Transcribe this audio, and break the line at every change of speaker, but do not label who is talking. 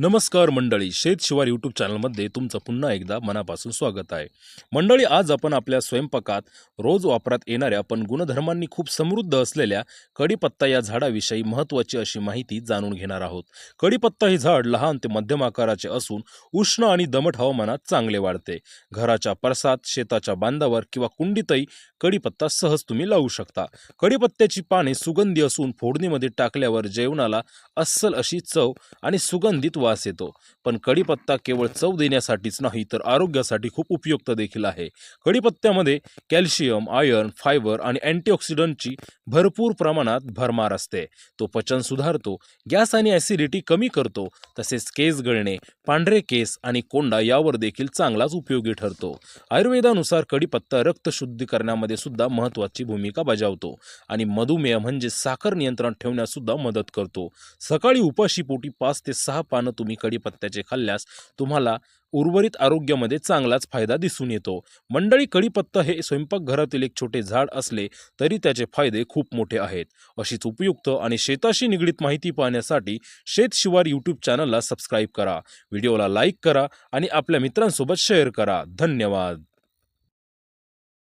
नमस्कार मंडळी शेतशिवार यूट्यूब चॅनलमध्ये तुमचं पुन्हा एकदा मनापासून स्वागत आहे. मंडळी आज आपण आपल्या स्वयंपाकात रोज वापरात येणाऱ्या पण गुणधर्मांनी खूप समृद्ध असलेल्या कढीपत्ता या झाडाविषयी महत्त्वाची अशी माहिती जाणून घेणार आहोत. कढीपत्ता हे झाड लहान ते मध्यम आकाराचे असून उष्ण आणि दमट हवामानात चांगले वाढते. घराच्या परसात शेताच्या बांधावर किंवा कुंडीतही कढीपत्ता सहज तुम्ही लावू शकता. कढीपत्त्याची पाने सुगंधी असून फोडणीमध्ये टाकल्यावर जेवणाला अस्सल अशी चव आणि सुगंधित वास येतो. पण कढीपत्ता केवळ चव देण्यासाठीच नाही तर आरोग्यासाठी खूप उपयुक्त देखील आहे. कढीपत्त्यामध्ये कॅल्शियम आयर्न फायबर आणि अँटीऑक्सिडंटची भरपूर प्रमाणात भरमार असते. तो पचन सुधारतो गॅस आणि ॲसिडिटी कमी करतो तसेच केस गळणे पांढरे केस आणि कोंडा यावर देखील चांगलाच उपयोगी ठरतो. आयुर्वेदानुसार कढीपत्ता रक्त शुद्धी करण्यामध्ये सुद्धा महत्त्वाची भूमिका बजावतो आणि मधुमेह म्हणजे साखर नियंत्रण ठेवण्यास सुद्धा मदत करतो. सकाळी उपाशी पोटी पाच ते सहा पानं तुम्ही कढीपत्त्याचे खाल्ल्यास तुम्हाला उर्वरित आरोग्यामध्ये चांगलाच फायदा दिसून येतो. मंडळी कढीपत्ता हे स्वयंपाकघरातील एक छोटे झाड असले तरी त्याचे फायदे खूप मोठे आहेत. अशीच उपयुक्त आणि शेताशी निगडीत माहिती पाहण्यासाठी शेतशिवार यूट्यूब चॅनलला सबस्क्राईब करा. व्हिडिओला लाईक करा आणि आपल्या मित्रांसोबत शेअर करा. धन्यवाद!